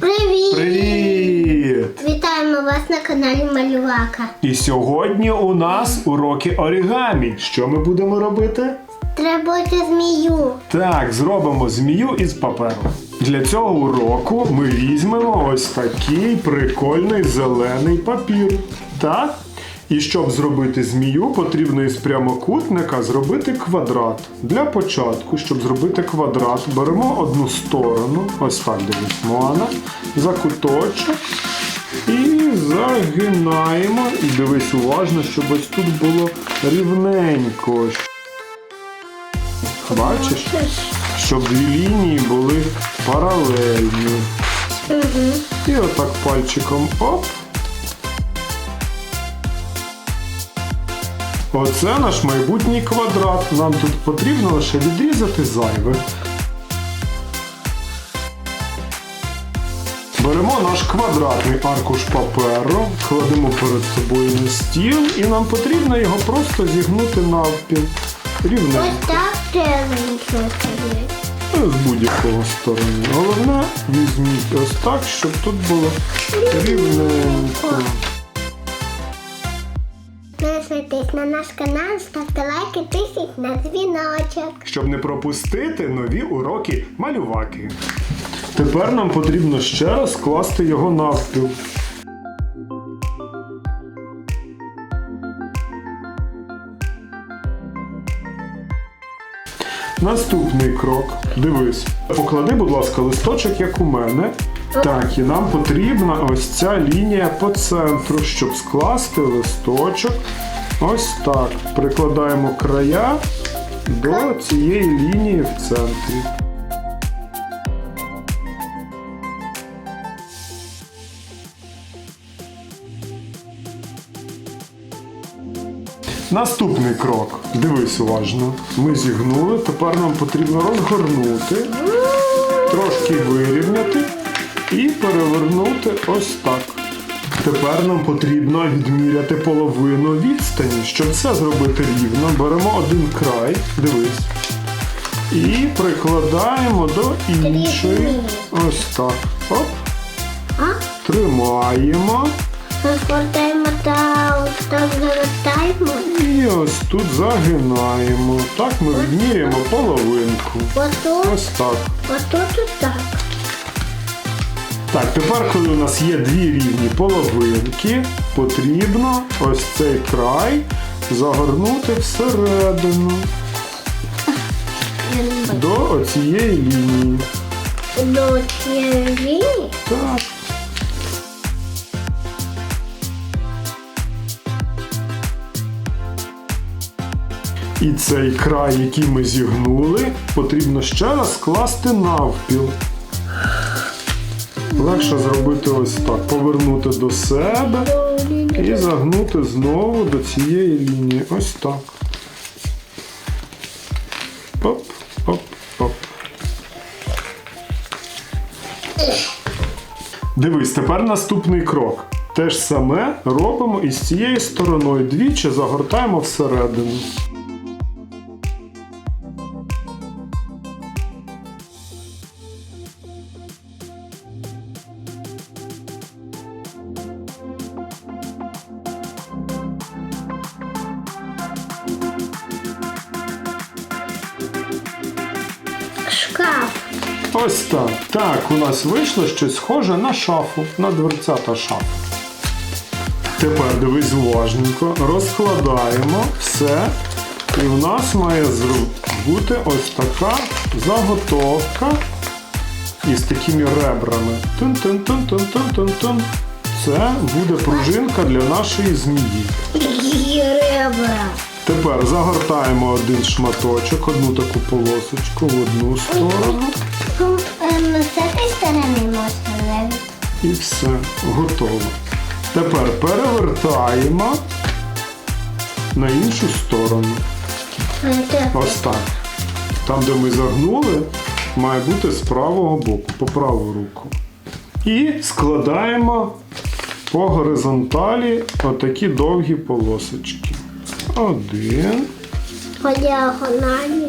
Привіт! Привіт! Вітаємо вас на каналі Малювака. І сьогодні у нас уроки орігамі. Що ми будемо робити? Треба змію. Так, зробимо змію із паперу. Для цього уроку ми візьмемо ось такий прикольний зелений папір. Так? І щоб зробити змію, потрібно із прямокутника зробити квадрат. Для початку, щоб зробити квадрат, беремо одну сторону, ось так дивись, Моана, за куточок і загинаємо. І дивись уважно, щоб ось тут було рівненько. Бачиш? Щоб дві лінії були паралельні. І отак пальчиком оп. Оце наш майбутній квадрат. Нам тут потрібно лише відрізати зайве. Беремо наш квадратний аркуш паперу, кладемо перед собою на стіл і нам потрібно його просто зігнути навпіл. Рівненько. Ось так треба нічого. З будь-якого сторони. Головне, візьміть ось так, щоб тут було рівненько. Підписуйтесь на наш канал, ставте лайки, тисніть на дзвіночок. Щоб не пропустити нові уроки малюваки. Тепер нам потрібно ще раз скласти його навпіл. Наступний крок. Дивись. Поклади, будь ласка, листочок, як у мене. Так, і нам потрібна ось ця лінія по центру, щоб скласти листочок. Ось так. Прикладаємо края до цієї лінії в центрі. Наступний крок. Дивись уважно. Ми зігнули, тепер нам потрібно розгорнути, трошки вирівняти і перевернути ось так. Тепер нам потрібно відміряти половину відстані. Щоб це зробити рівно, беремо один край, дивись. І прикладаємо до іншої. Ось так. Оп. Тримаємо. Розгортаємо та так завертаємо. І ось тут загинаємо. Так ми відміряємо половинку. Ось так. отут і так. Так, тепер, коли у нас є дві рівні половинки, потрібно ось цей край загорнути всередину до оцієї лінії. До цієї лінії Так. І цей край, який ми зігнули, потрібно ще раз скласти навпіл. Легше зробити ось так. Повернути до себе і загнути знову до цієї лінії. Ось так. Оп, оп, оп. Дивись, тепер наступний крок. Те ж саме робимо і з цією стороною. Двічі загортаємо всередину. Ось так. Так, у нас вийшло щось схоже на шафу, на дверцята шафи. Тепер дивись уважненько, розкладаємо все. І в нас має бути ось така заготовка із такими ребрами. Тун-тун-тун-тун-тун-тун-тун. Це буде пружинка для нашої змії. Ребра. Тепер загортаємо один шматочок, одну таку полосочку в одну сторону. Ну, ем, З цієї сторони можна навіть. І все, готово. Тепер перевертаємо на іншу сторону. Ось так. Там, де ми загнули, має бути з правого боку, по праву руку. І складаємо по горизонталі отакі довгі полосочки. Один. по діагоналі.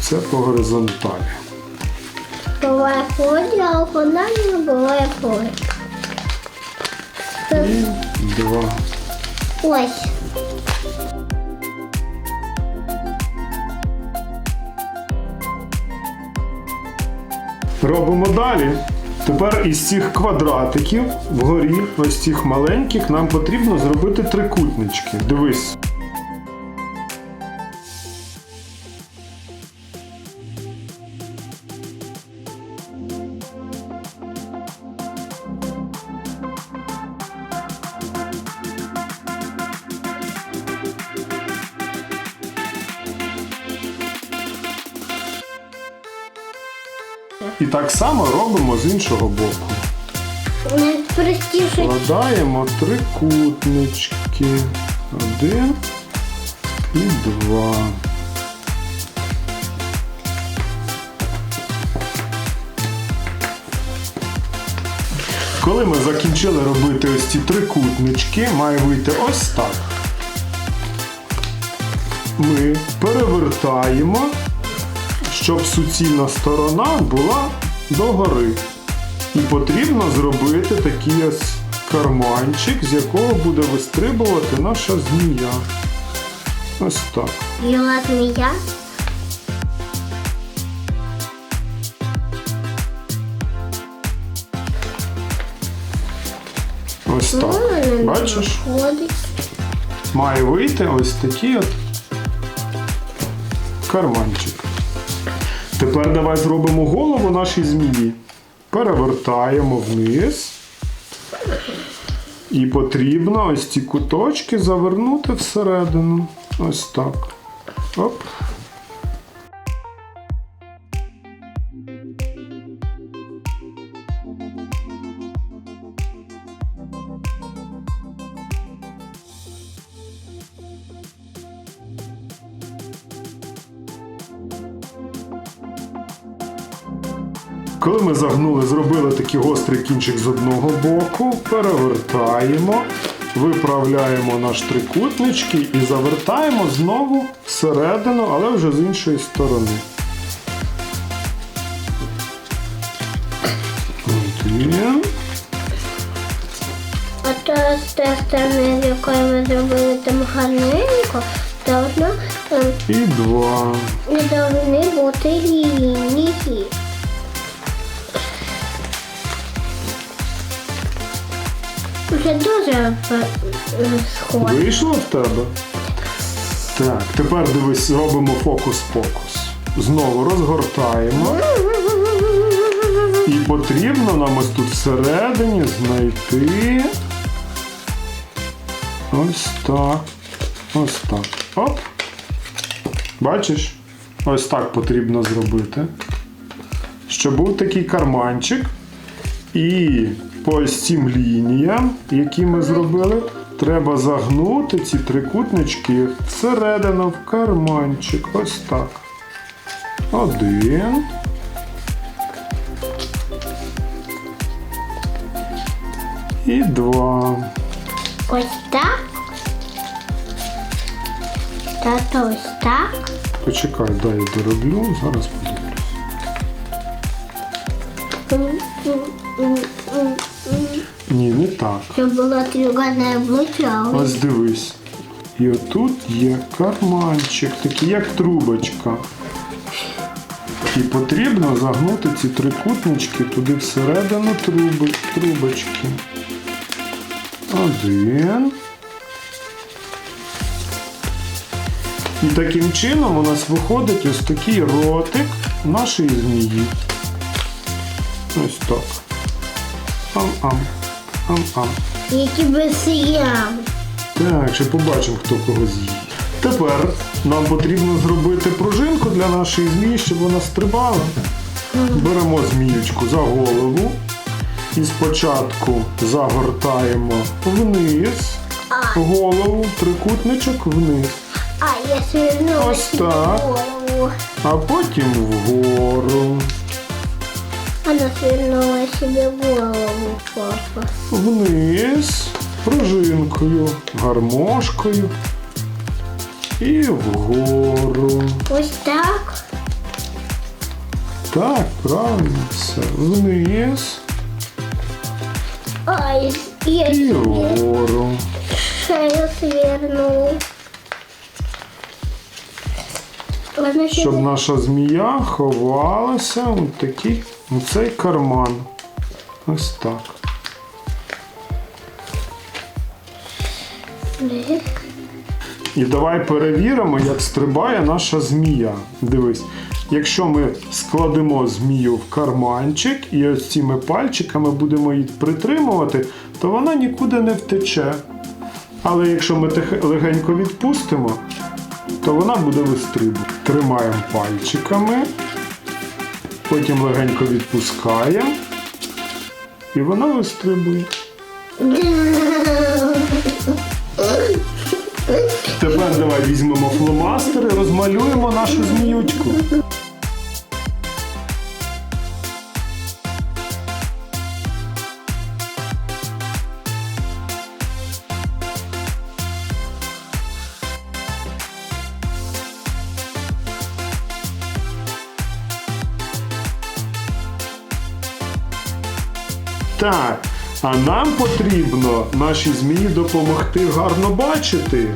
Це по горизонталі. Буває полі, а вона не буває. І два. Ось. Робимо далі. Тепер із цих квадратиків вгорі, ось цих маленьких, нам потрібно зробити трикутнички. Дивись. І так само робимо з іншого боку. Найпростіше Складаємо трикутнички. Один і два. Коли ми закінчили робити ось ці трикутнички, має вийти ось так. Ми перевертаємо, щоб суцільна сторона була догори. І потрібно зробити такий ось карманчик, з якого буде вистрибувати наша змія. Ось так. біла змія. Ось так. Не Бачиш? Має вийти ось такий от карманчик. Тепер давай зробимо голову нашій змії. Перевертаємо вниз. І потрібно ось ці куточки завернути всередину. Ось так. Оп. Коли ми загнули, зробили такий гострий кінчик з одного боку, перевертаємо, виправляємо наш трикутнички і завертаємо знову всередину, але вже з іншої сторони. А то з якої ми зробили там гарненько, должно, ем, І два. не повинні бути лінії. Вже дуже схоже. Вийшло в тебе? Так, тепер дивись, робимо фокус-покус. Знову розгортаємо. І потрібно нам ось тут всередині знайти. Ось так. Ось так. Оп. Бачиш? Ось так потрібно зробити. Щоб був такий карманчик. І по ось цим лініям, які ми зробили, треба загнути ці трикутнички всередину в карманчик. Ось так. Один. І два. Ось так. Тато ось так. Почекай, дай я дороблю, зараз подивлюсь. Ні, не так. Щоб було трюгане обличчя. Ось дивись. І отут є карманчик, такий як трубочка. І потрібно загнути ці трикутнички туди всередину труби, трубочки. Один. І таким чином у нас виходить ось такий ротик нашої змії. Ось так. Ам-ам. Ам-ам. Які би сіяв. Так, ще побачимо, хто кого з'їсть. Тепер нам потрібно зробити пружинку для нашої змії, щоб вона стрибала. Беремо зміючку за голову і спочатку загортаємо вниз голову, трикутничок вниз, А, я свернула Ось так. голову. а потім вгору, Она свернула себе голову, папа. вниз, пружинкою, гармошкою і вгору. Ось так. Так, правильно, все. Вниз Ай, я і вгору. шею свернул. Ладно, Щоб наша змія ховалася у такий, у цей карман. Ось так. І давай перевіримо, як стрибає наша змія. Дивись, якщо ми складемо змію в карманчик і ось цими пальчиками будемо її притримувати, то вона нікуди не втече. Але якщо ми легенько відпустимо, то вона буде вистрибувати. Тримаємо пальчиками, потім легенько відпускає і вона вистрибує. Тепер давай візьмемо фломастер і розмалюємо нашу зміючку. Так, а нам потрібно нашій змії допомогти гарно бачити.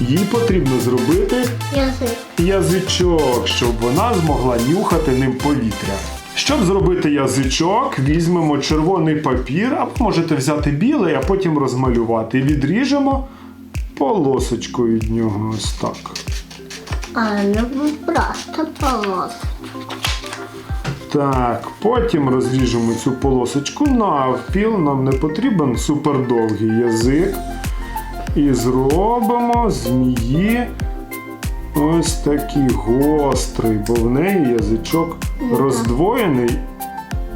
Їй потрібно зробити Язык. язичок, щоб вона змогла нюхати ним повітря. Щоб зробити язичок, візьмемо червоний папір, або можете взяти білий, а потім розмалювати. І відріжемо полосочку від нього ось так. А, ну просто полос. Так, потім розріжемо цю полосочку навпіл. Нам не потрібен супердовгий язик. І зробимо змії ось такий гострий, бо в неї язичок роздвоєний,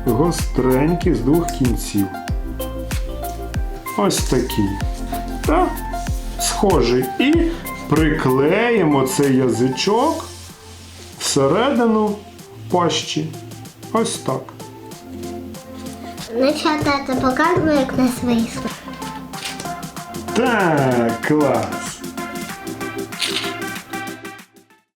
гостренький з двох кінців. Ось такий. Так, схожий. І приклеїмо цей язичок всередину пащі. Ось так. Значить, тата показує, як нас вийшло. Так, клас.